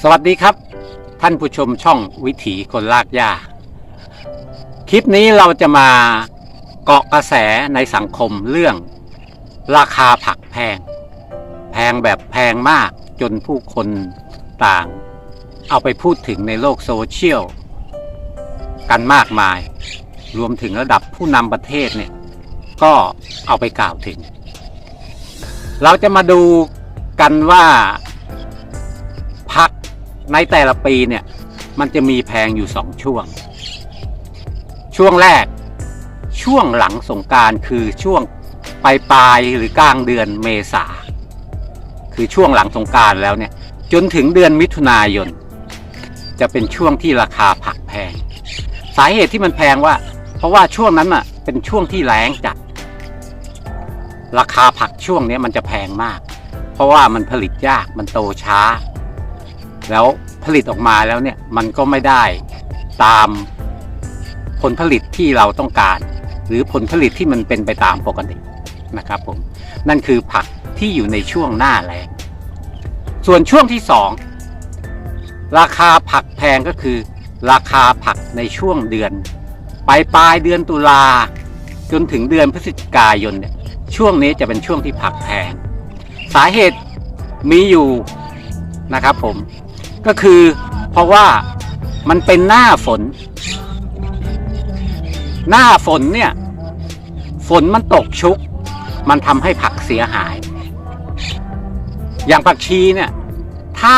สวัสดีครับ ท่านผู้ชมช่องวิถีคนลากหญ้า คลิปนี้เราจะมาเกาะกระแสในสังคมเรื่อง ราคาผักแพง แพงแบบแพงมากจนผู้คนต่าง เอาไปพูดถึงในโลกโซเชียล กันมากมาย รวมถึงระดับผู้นำประเทศเนี่ย ก็เอาไปกล่าวถึง เราจะมาดู กันว่าพักในแต่ละปีเนี่ย มันจะมีแพงอยู่สองช่วง ช่วงแรกช่วงหลังสงการคือช่วงปลายปลายหรือกลางเดือนเมษาคือช่วงหลังสงการแล้วเนี่ย จนถึงเดือนมิถุนายน จะเป็นช่วงที่ราคาผักแพง สาเหตุที่มันแพงว่า เพราะว่าช่วงนั้นอะ เป็นช่วงที่แล้งจัด ราคาผักช่วงนี้มันจะแพงมาก เพราะว่ามันผลิตยากมันโตช้า แล้วผลิตออกมาแล้วเนี่ยมันก็ไม่ได้ตามผลผลิตที่เราต้องการ หรือผลผลิตที่มันเป็นไปตามปกตินะครับผมนั่นคือผักที่อยู่ในช่วงหน้าแล้งส่วนช่วงที่สองราคาผักแพงก็คือ ราคาผักในช่วงเดือนปลายปลายเดือนตุลาจนถึงเดือนพฤศจิกายนเนี่ยช่วงนี้จะเป็นช่วงที่ผักแพง สาเหตุมีอยู่นะครับผมก็คือเพราะว่ามันเป็นหน้าฝน หน้าฝนเนี่ย ฝนมันตกชุก มันทำให้ผักเสียหาย อย่างผักชีเนี่ย ถ้า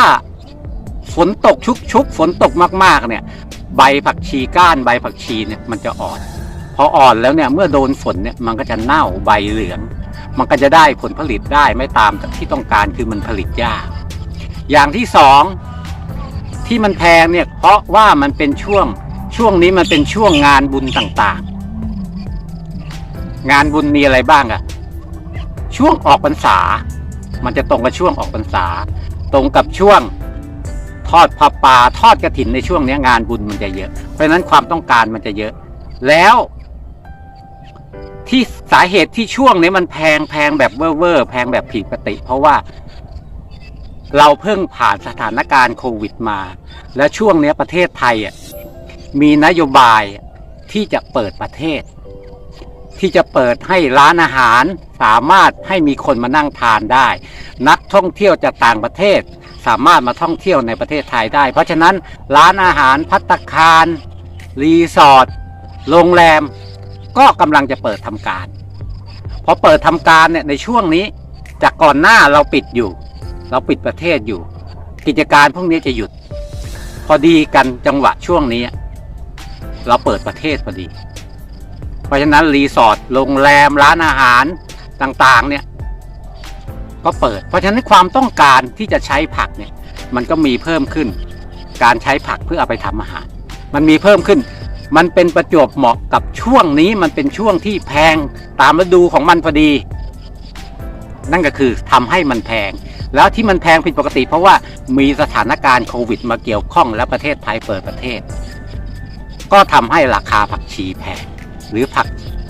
ฝนตกชุกชุกฝนตกมาก ๆ เนี่ย ใบผักชีก้านใบผักชีเนี่ยมันจะอ่อน พออ่อนแล้วเนี่ยเมื่อโดนฝนเนี่ยมันก็จะเน่าใบเหลือง มันก็จะได้ผลผลิตได้ไม่ตามที่ต้องการคือมันผลิตยาก อย่างที่สองที่มันแพงเนี่ยเพราะว่ามันเป็นช่วงช่วงนี้มันเป็นช่วงงานบุญต่างๆ งานบุญมีอะไรบ้างอะช่วงออกพรรษา มันจะตรงกับช่วงออกพรรษา ตรงกับช่วงทอดผ้าป่าทอดกระถินในช่วงนี้งานบุญมันจะเยอะ เพราะฉะนั้นความต้องการมันจะเยอะ แล้ว ที่สาเหตุที่ช่วงนี้มันแพงแพงแบบเว่อร์แพงแบบผิดปกติ เพราะว่า เราเพิ่งผ่านสถานการณ์โควิดมา และช่วงนี้ประเทศไทยอะมีนโยบายที่จะเปิดประเทศ ที่จะเปิดให้ร้านอาหารสามารถให้มีคนมานั่งทานได้ นักท่องเที่ยวจากต่างประเทศ สามารถมาท่องเที่ยวในประเทศไทยได้ เพราะฉะนั้นร้านอาหารพัตคารรีสอร์ทโรงแรม ก็กำลังจะเปิดทำการพอเปิดทำการเนี่ยในช่วงนี้จากก่อนหน้าเราปิดอยู่ เราปิดประเทศอยู่ กิจการพวกนี้จะหยุด พอดีกันจังหวะช่วงนี้ เราเปิดประเทศพอดี เพราะฉะนั้นรีสอร์ทโรงแรมร้านอาหารต่างๆเนี่ยก็เปิด เพราะฉะนั้นความต้องการที่จะใช้ผักเนี่ยมันก็มีเพิ่มขึ้น การใช้ผักเพื่อเอาไปทำอาหาร มันมีเพิ่มขึ้น มันเป็นประจวบเหมาะกับช่วงนี้มันเป็นช่วงที่แพงตามฤดูของมันพอดี นั่นก็คือทำให้มันแพง แล้วที่มันแพงผิดปกติ เพราะว่ามีสถานการณ์โควิดมาเกี่ยวข้องและประเทศไทยเปิดประเทศ ก็ทำให้ราคาผักชีแพง หรือผัก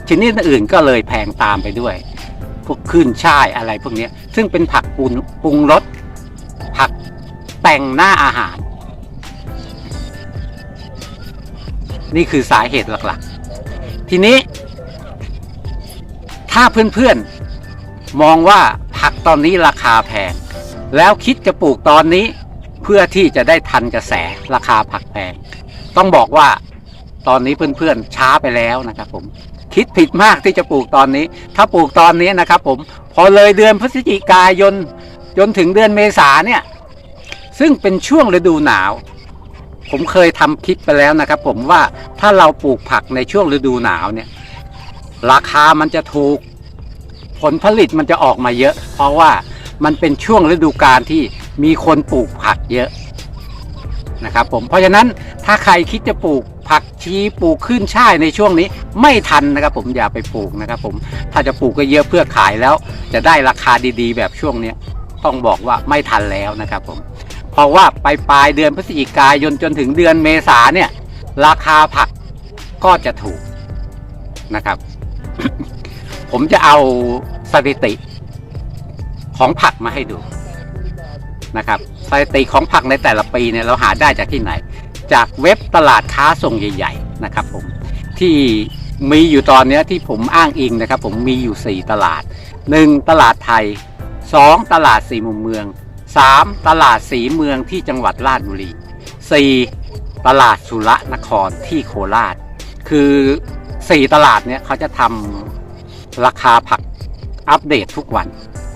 ชนิดอื่นก็เลยแพงตามไปด้วย พวกขึ้นช่ายอะไรพวกนี้ซึ่งเป็นผักปรุงรสผักแต่งหน้าอาหาร นี่คือสาเหตุหลักๆ ทีนี้ถ้าเพื่อนๆมองว่าผักตอนนี้ราคาแพง แล้วคิดจะปลูกตอนนี้เพื่อที่จะได้ทันกระแสราคาผักแพง ต้องบอกว่าตอนนี้เพื่อนๆช้าไปแล้วนะครับผมคิดผิดมากที่จะปลูกตอนนี้ ถ้าปลูกตอนนี้นะครับผมพอเลยเดือนพฤศจิกายนจนถึงเดือนเมษาเนี่ย ซึ่งเป็นช่วงฤดูหนาว ผมเคยทำคลิปไปแล้วนะครับ ผมว่าถ้าเราปลูกผักในช่วงฤดูหนาวเนี่ย ราคามันจะถูก ผลผลิตมันจะออกมาเยอะ เพราะว่ามันเป็นช่วงฤดูกาลที่มีคนปลูกผักเยอะนะครับผมเพราะฉะนั้นถ้าใครคิดจะปลูกผักชีปลูกขึ้นช่ายในช่วงนี้ไม่ทันนะครับ ผมอย่าไปปลูกนะครับ ผมถ้าจะปลูกก็เยอะเพื่อขายแล้ว จะได้ราคาดีๆ แบบช่วงนี้ต้องบอกว่าไม่ทันแล้วนะครับผม เพราะว่าปลายปลายเดือนพฤศจิกายนจนถึงเดือนเมษาเนี่ย ราคาผักก็จะถูกนะครับ ผมจะเอาสถิติของผักมาให้ดูนะครับสถิติของผักในแต่ละปีเนี่ยเราหาได้จากที่ไหน จากเว็บตลาดค้าส่งใหญ่ ๆ นะครับผมที่มีอยู่ตอนนี้ที่ผมอ้างอิงนะครับ ผมมีอยู่ 4 ตลาด 1. ตลาดไทย 2. ตลาดสี่มุมเมือง 3. ตลาดสีเมืองที่จังหวัดราชบุรี 4. ตลาดสุรนครที่โคราช คือ 4 ตลาดเนี่ยเขาจะทำราคาผักอัปเดตทุกวัน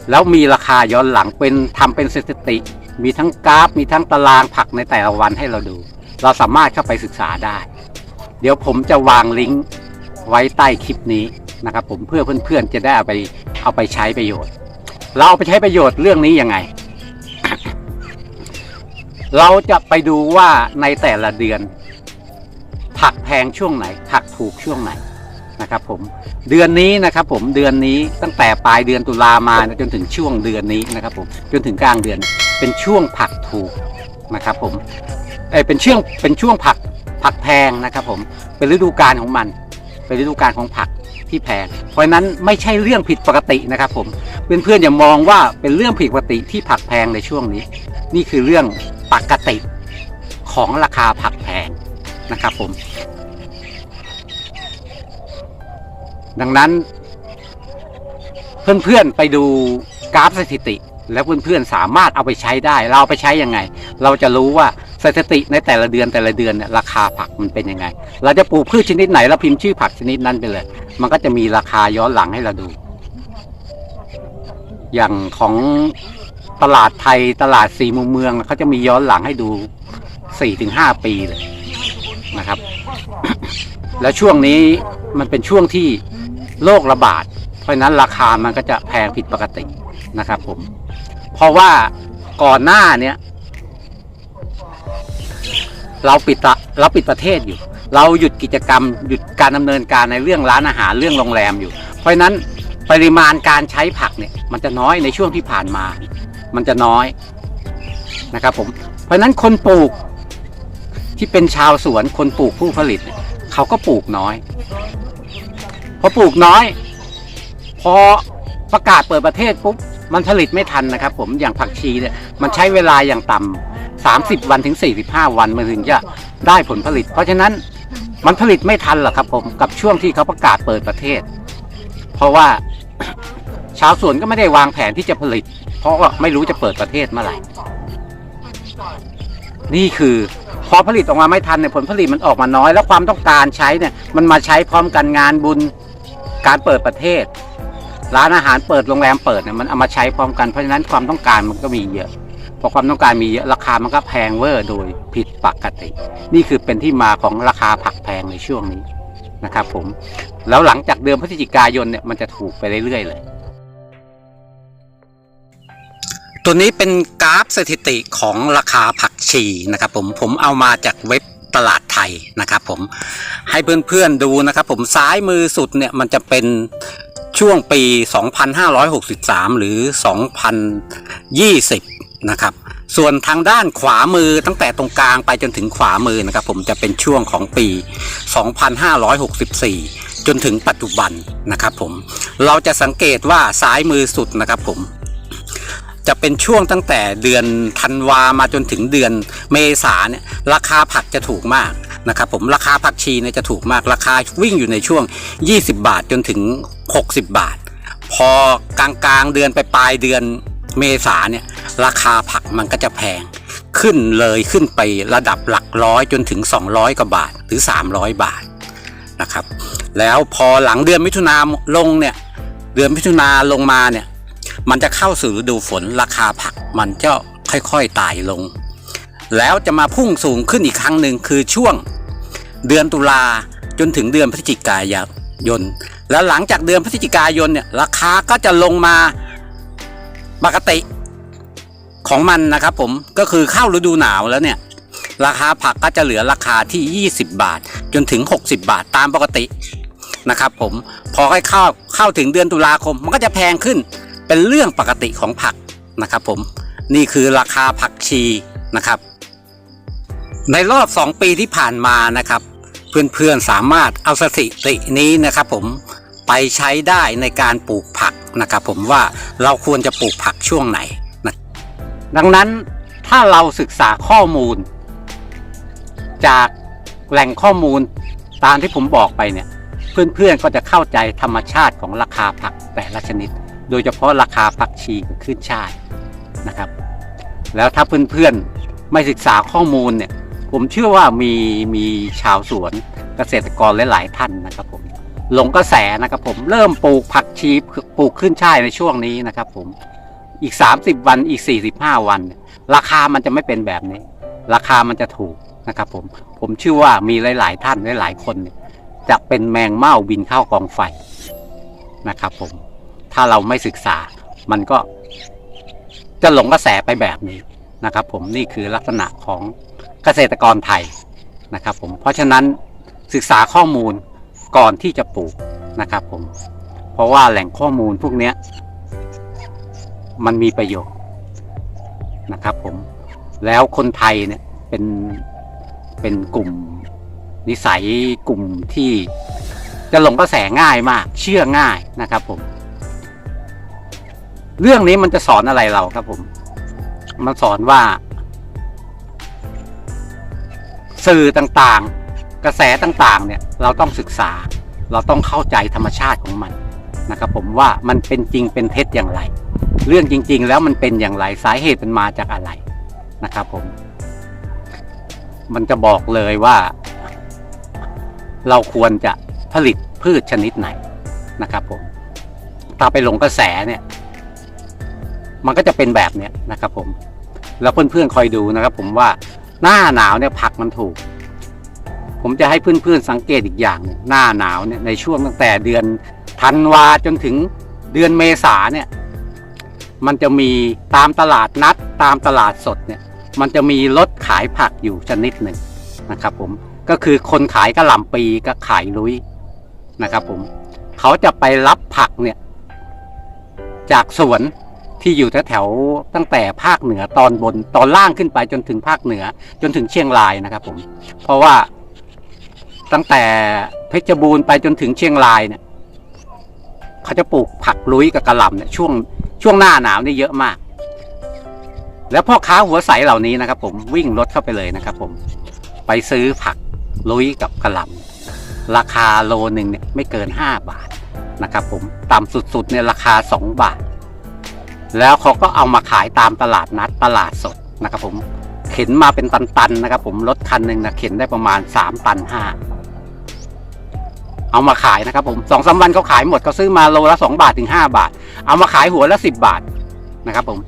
แล้วมีราคาย้อนหลังเป็นทำเป็นสถิติ มีทั้งกราฟ มีทั้งตารางผักในแต่ละวันให้เราดู เราสามารถเข้าไปศึกษาได้ เดี๋ยวผมจะวางลิงก์ไว้ใต้คลิปนี้นะครับผมเพื่อเพื่อนๆจะได้เอาไปเอาไปใช้ประโยชน์ เราเอาไปใช้ประโยชน์เรื่องนี้ยังไง เราจะไปดูว่าในแต่ละเดือน ผักแพงช่วงไหน ผักถูกช่วงไหนนะครับผมเดือนนี้นะครับผมเดือนนี้ตั้งแต่ปลายเดือนตุลามาจนถึงช่วงเดือนนี้นะครับผมจนถึงกลางเดือนเป็นช่วงผักถูกนะครับผมเอเป็นช่วงเป็นช่วงผักผักแพงนะครับผมเป็นฤดูกาลของมัน เป็นฤดูกาลของผักที่แพงเพราะฉะนั้นไม่ใช่เรื่องผิดปกตินะครับผมเพื่อนๆอย่ามองว่าเป็นเรื่องผิดปกติที่ผักแพงในช่วงนี้ นี่คือเรื่อง ปกติของราคาผักแพงนะครับผม ดังนั้น เพื่อนๆไปดูกราฟสถิติ แล้วเพื่อนๆสามารถเอาไปใช้ได้ เราเอาไปใช้ยังไง เราจะรู้ว่าสถิติในแต่ละเดือนแต่ละเดือนเนี่ยราคาผักมันเป็นยังไง เราจะปลูกพืชชนิดไหนเราพิมพ์ชื่อผักชนิดนั้นไปเลย มันก็จะมีราคาย้อนหลังให้เราดู อย่างของ ตลาดไทยตลาดสี่มุมเมืองเขาจะมีย้อนหลังให้ดูสี่ถึงห้าปีเลยนะครับ แล้วช่วงนี้มันเป็นช่วงที่โรคระบาด เพราะนั้นราคามันก็จะแพงผิดปกตินะครับผม เพราะว่าก่อนหน้าเนี้ยเราปิดเราปิดประเทศอยู่ เราหยุดกิจกรรม หยุดการดำเนินการในเรื่องร้านอาหารเรื่องโรงแรมอยู่ เพราะฉะนั้นปริมาณการใช้ผักเนี่ยมันจะน้อยในช่วงที่ผ่านมา มันจะน้อยนะครับผมเพราะนั้นคนปลูกที่เป็นชาวสวนคนปลูกผู้ผลิต เขาก็ปลูกน้อยพอปลูกน้อย พอประกาศเปิดประเทศปุ๊บมันผลิตไม่ทันนะครับ ผมอย่างผักชีเนี่ยมันใช้เวลาอย่างต่ำา30วันถึง45วันมันถึงจะได้ผลผลิต เพราะฉะนั้นมันผลิตไม่ทันหรอกครับ ผมกับช่วงที่เขาประกาศเปิดประเทศ เพราะว่าชาวสวนก็ไม่ได้วางแผนที่จะผลิต เพราะว่าไม่รู้จะเปิดประเทศเมื่อไหร่ นี่คือพอผลิตออกมาไม่ทันเนี่ยผลผลิตมันออกมาน้อย แล้วความต้องการใช้เนี่ยมันมาใช้พร้อมกันงานบุญการเปิดประเทศ ร้านอาหารเปิดโรงแรมเปิดเนี่ยมันเอามาใช้พร้อมกันเพราะฉะนั้นความต้องการมันก็มีเยอะพอความต้องการมีเยอะราคามันก็แพงเวอร์โดยผิดปกติ นี่คือเป็นที่มาของราคาผักแพงในช่วงนี้นะครับผมแล้วหลังจากเดือนพฤศจิกายนเนี่ยมันจะถูกไปเรื่อยๆเลย ตัวนี้เป็นกราฟสถิติของราคาผักชีนะครับผมผมเอามาจากเว็บตลาดไทยนะครับผมให้เพื่อนๆดูนะครับผมซ้ายมือสุดเนี่ยมันจะเป็นช่วงปี 2563 หรือ 2020 นะครับ ส่วนทางด้านขวามือตั้งแต่ตรงกลางไปจนถึงขวามือนะครับผมจะเป็นช่วงของปี 2564 จนถึงปัจจุบันนะครับผมเราจะสังเกตว่าซ้ายมือสุดนะครับผม จะเป็นช่วงตั้งแต่เดือนธันวามาจนถึงเดือนเมษาเนี่ยราคาผักจะถูกมากนะครับผมราคาผักชีเนี่ยจะถูกมากราคาวิ่งอยู่ในช่วง 20 บาทจนถึง 60 บาท พอกลางกลางๆเดือนไปปลายเดือนเมษาเนี่ยราคาผักมันก็จะแพง ขึ้นเลยขึ้นไประดับหลักร้อยจนถึง 200กว่าบาทหรือ 300 บาทนะครับแล้วพอหลังเดือนมิถุนาลงเนี่ยเดือนมิถุนาลงมาเนี่ย มันจะเข้าสู่ฤดูฝนราคาผักมันจะค่อยๆไต่ลง แล้วจะมาพุ่งสูงขึ้นอีกครั้งหนึ่งคือช่วง เดือนตุลาจนถึงเดือนพฤศจิกายน แล้วหลังจากเดือนพฤศจิกายนเนี่ยราคาก็จะลงมาปกติของมันนะครับผมก็คือเข้าฤดูหนาวแล้วเนี่ยราคาผักก็จะเหลือราคาที่ 20 บาท จนถึง 60 บาทตามปกตินะครับผมพอให้เข้าเข้าถึงเดือนตุลาคมมันก็จะแพงขึ้น เป็นเรื่องปกติของผักนะครับผมนี่คือราคาผักชีนะครับ ในรอบ 2 ปีที่ผ่านมานะครับ เพื่อนๆสามารถเอาสถิตินี้นะครับ ผมไปใช้ได้ในการปลูกผักนะครับ ผมว่าเราควรจะปลูกผักช่วงไหนนะดังนั้นถ้าเราศึกษาข้อมูล จากแหล่งข้อมูลตามที่ผมบอกไปเนี่ย เพื่อนๆก็จะเข้าใจธรรมชาติของราคาผักแต่ละชนิด โดยเฉพาะราคาผักชีกับขึ้นช่ายนะครับ แล้วถ้าเพื่อนๆไม่ศึกษาข้อมูลเนี่ยผมเชื่อว่ามีมีชาวสวนเกษตรกรหลายๆท่านนะครับผมหลงกระแสนะครับผมเริ่มปลูกผักชีปลูกขึ้นช่ายในช่วงนี้นะครับผมอีก 30 วันอีก 45 วัน ราคามันจะไม่เป็นแบบนี้ ราคามันจะถูกนะครับผมผมเชื่อว่ามีหลาย ๆ ท่านหลาย ๆ คนจะเป็นแมงเม่าบินเข้ากองไฟนะครับผม ถ้าเราไม่ศึกษา มันก็จะหลงกระแสไปแบบนี้นะครับ ผมนี่คือลักษณะของเกษตรกรไทยนะครับ ผมเพราะฉะนั้นศึกษาข้อมูลก่อนที่จะปลูกนะครับ ผม เพราะว่าแหล่งข้อมูลพวกนี้มันมีประโยชน์นะครับ ผมแล้วคนไทยเนี่ยเป็นเป็นกลุ่มนิสัยกลุ่มที่จะหลงกระแสง่ายมาก เชื่อง่ายนะครับผม เรื่องนี้มันจะสอนอะไรเราครับผม มันสอนว่า สื่อต่างๆ กระแสต่างๆ เนี่ย เราต้องศึกษา เราต้องเข้าใจธรรมชาติของมันนะครับผมว่ามันเป็นจริงเป็นเท็จอย่างไร เรื่องจริง ๆ แล้วมันเป็นอย่างไรสาเหตุมันมาจากอะไรนะครับผม มันจะบอกเลยว่า เราควรจะผลิตพืชชนิดไหนนะครับผมถ้าไปหลงกระแสเนี่ย มันก็จะเป็นแบบเนี้ยนะครับผม แล้วเพื่อนๆคอยดูนะครับ ผมว่าหน้าหนาวเนี่ยผักมันถูก ผมจะให้เพื่อนๆสังเกตอีกอย่างหนึ่งหน้าหนาวเนี่ยในช่วงตั้งแต่เดือนธันวาจนถึงเดือนเมษาเนี่ย มันจะมีตามตลาดนัดตามตลาดสดเนี่ย มันจะมีรถขายผักอยู่ชนิดหนึ่งนะครับ ผมก็คือคนขายกระหล่ำปีกับขายลุยนะครับ ผมเขาจะไปรับผักเนี่ย จากสวน ที่อยู่แถวๆตั้งแต่ภาคเหนือตอนบนตอนล่างขึ้นไปจนถึงภาคเหนือจนถึงเชียงรายนะครับผม เพราะว่าตั้งแต่เพชรบูรณ์ไปจนถึงเชียงรายเนี่ยเขาจะปลูกผักลุยกับกระหล่ำเนี่ยช่วงช่วงหน้าหนาวนี่เยอะมาก แล้วพ่อค้าหัวใสเหล่านี้นะครับ ผมวิ่งรถเข้าไปเลยนะครับ ผม ไปซื้อผักลุยกับกระหล่ำราคาโลหนึ่งเนี่ยไม่เกิน 5 บาทนะครับ ผมต่ำสุดๆเนี่ยราคา 2 บาท แล้วเขาก็เอามาขายตามตลาดนัดตลาดสดนะครับผมเข็นมาเป็นตันๆนะครับ ผมรถคันหนึ่งนะเข็นได้ประมาณ3ตันห้าเอามาขายนะครับผมสองสาวันเขาขายหมดเขาซื้อมาโลละ2บาทถึง5บาท เอามาขายหัวละ10 บาทนะครับ ผม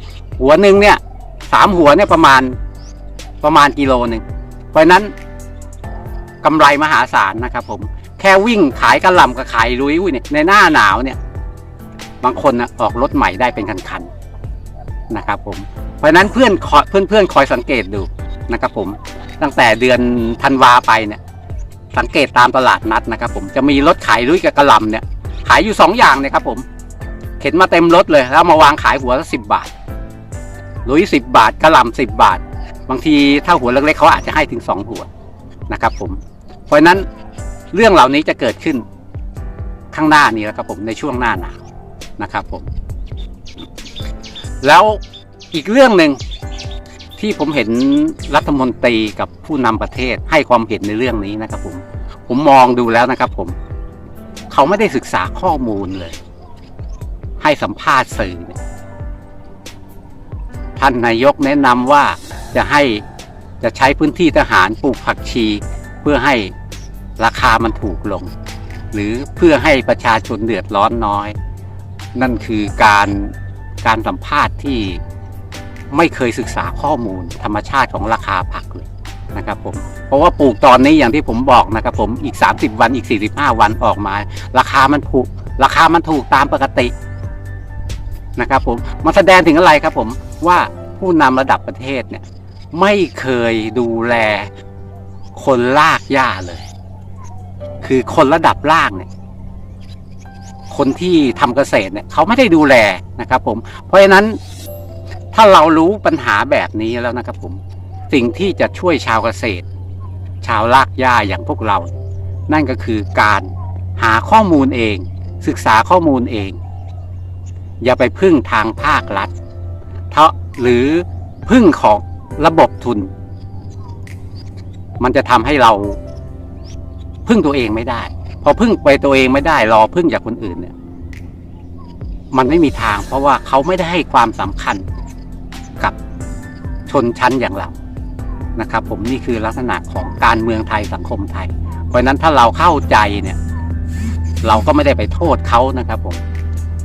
หัวหนึ่งเนี่ยสามหัวเนี่ยประมาณประมาณกิโลหนึ่งเพราะนั้นกำไรมหาศาลนะครับ ผมแค่วิ่งขายกระหล่ำกับขายลุยเนี่ยในหน้าหนาวเนี่ย บางคนนะออกรถใหม่ได้เป็นคันๆนะครับผมเพราะฉะนั้นเพื่อนเพื่อนเพื่อนคอยสังเกตดูนะครับผมตั้งแต่เดือนธันวาไปเนี่ยสังเกตตามตลาดนัดนะครับผมจะมีรถขายลุยกับกระลำเนี่ยขายอยู่สองอย่างเนี่ยครับผมเข็นมาเต็มรถเลยแล้วมาวางขายหัวละสิบบาทลุยสิบบาทกระลำสิบบาท บางทีถ้าหัวเล็กๆเขาอาจจะให้ถึงสองหัวนะครับผมเพราะฉะนั้นเรื่องเหล่านี้จะเกิดขึ้นข้างหน้านี้แล้วครับผมในช่วงหน้าหนาว นะครับผม แล้วอีกเรื่องหนึ่งที่ผมเห็นรัฐมนตรีกับผู้นำประเทศให้ความเห็นในเรื่องนี้นะครับ ผม ผมมองดูแล้วนะครับ ผม เขาไม่ได้ศึกษาข้อมูลเลย ให้สัมภาษณ์สื่อท่านนายกแนะนำว่าจะให้จะใช้พื้นที่ทหารปลูกผักชี เพื่อให้ราคามันถูกลง หรือเพื่อให้ประชาชนเดือดร้อนน้อย นั่นคือการการสัมภาษณ์ที่ไม่เคยศึกษาข้อมูลธรรมชาติของราคาผักเลยนะครับผมเพราะว่าปลูกตอนนี้อย่างที่ผมบอกนะครับผมอีก 30 วันอีก 45 วันออกมา ราคามันถูกราคามันถูกตามปกตินะครับผมมันแสดงถึงอะไรครับผมว่าผู้นำระดับประเทศเนี่ยไม่เคยดูแลคนลากหญ้าเลย คือคนระดับล่างเนี่ย คนที่ทำเกษตรเนี่ยเขาไม่ได้ดูแลนะครับผมเพราะฉะนั้นถ้าเรารู้ปัญหาแบบนี้แล้วนะครับผมสิ่งที่จะช่วยชาวเกษตร ชาวลากหญ้าอย่างพวกเรา นั่นก็คือการหาข้อมูลเอง ศึกษาข้อมูลเอง อย่าไปพึ่งทางภาครัฐเพราะหรือพึ่งของระบบทุน มันจะทำให้เราพึ่งตัวเองไม่ได้ พอพึ่งไปตัวเองไม่ได้รอพึ่งจากคนอื่นเนี่ย มันไม่มีทาง เพราะว่าเขาไม่ได้ให้ความสำคัญกับชนชั้นอย่างเรานะครับ ผมนี่คือลักษณะของการเมืองไทยสังคมไทย เพราะฉะนั้นถ้าเราเข้าใจเนี่ย เราก็ไม่ได้ไปโทษเขานะครับผม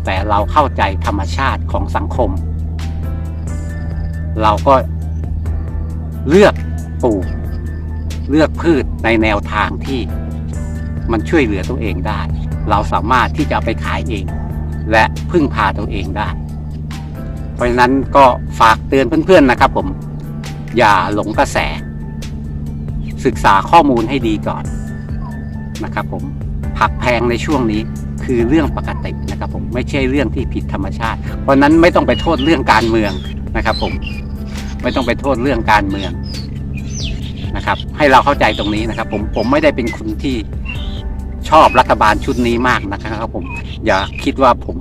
แต่เราเข้าใจธรรมชาติของสังคม เราก็เลือกปลูกเลือกพืชในแนวทางที่ มันช่วยเหลือตัวเองได้ เราสามารถที่จะไปขายเอง และพึ่งพาตัวเองได้ เพราะฉะนั้นก็ฝากเตือนเพื่อนๆนะครับ ผม อย่าหลงกระแส ศึกษาข้อมูลให้ดีก่อนนะครับ ผมผักแพงในช่วงนี้คือเรื่องปกตินะครับ ผมไม่ใช่เรื่องที่ผิดธรรมชาติ เพราะนั้นไม่ต้องไปโทษเรื่องการเมืองนะครับ ผมไม่ต้องไปโทษเรื่องการเมืองนะครับ ให้เราเข้าใจตรงนี้นะครับ ผมผมไม่ได้เป็นคนที่ ชอบรัฐบาลชุดนี้มากนะครับผมอย่าคิดว่าผม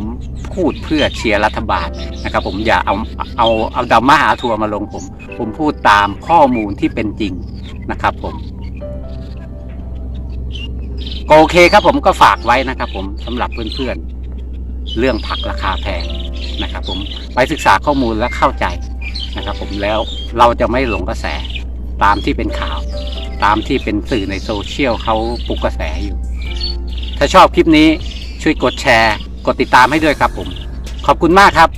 พูดเพื่อเชียร์รัฐบาลนะครับ ผมอย่าเอาเอาเอาดราม่าอาทัวมาลงผม ผมพูดตามข้อมูลที่เป็นจริงนะครับผมก็โอเคครับผมก็ฝากไว้นะครับ ผมสำหรับเพื่อนๆเรื่องผักราคาแพงนะครับ ผมไปศึกษาข้อมูลและเข้าใจนะครับ ผมแล้วเราจะไม่หลงกระแสตามที่เป็นข่าว ตามที่เป็นสื่อในโซเชียลเขาปลุกกระแสอยู่ ถ้าชอบคลิปนี้ช่วยกดแชร์ กดติดตามให้ด้วยครับผม ขอบคุณมากครับ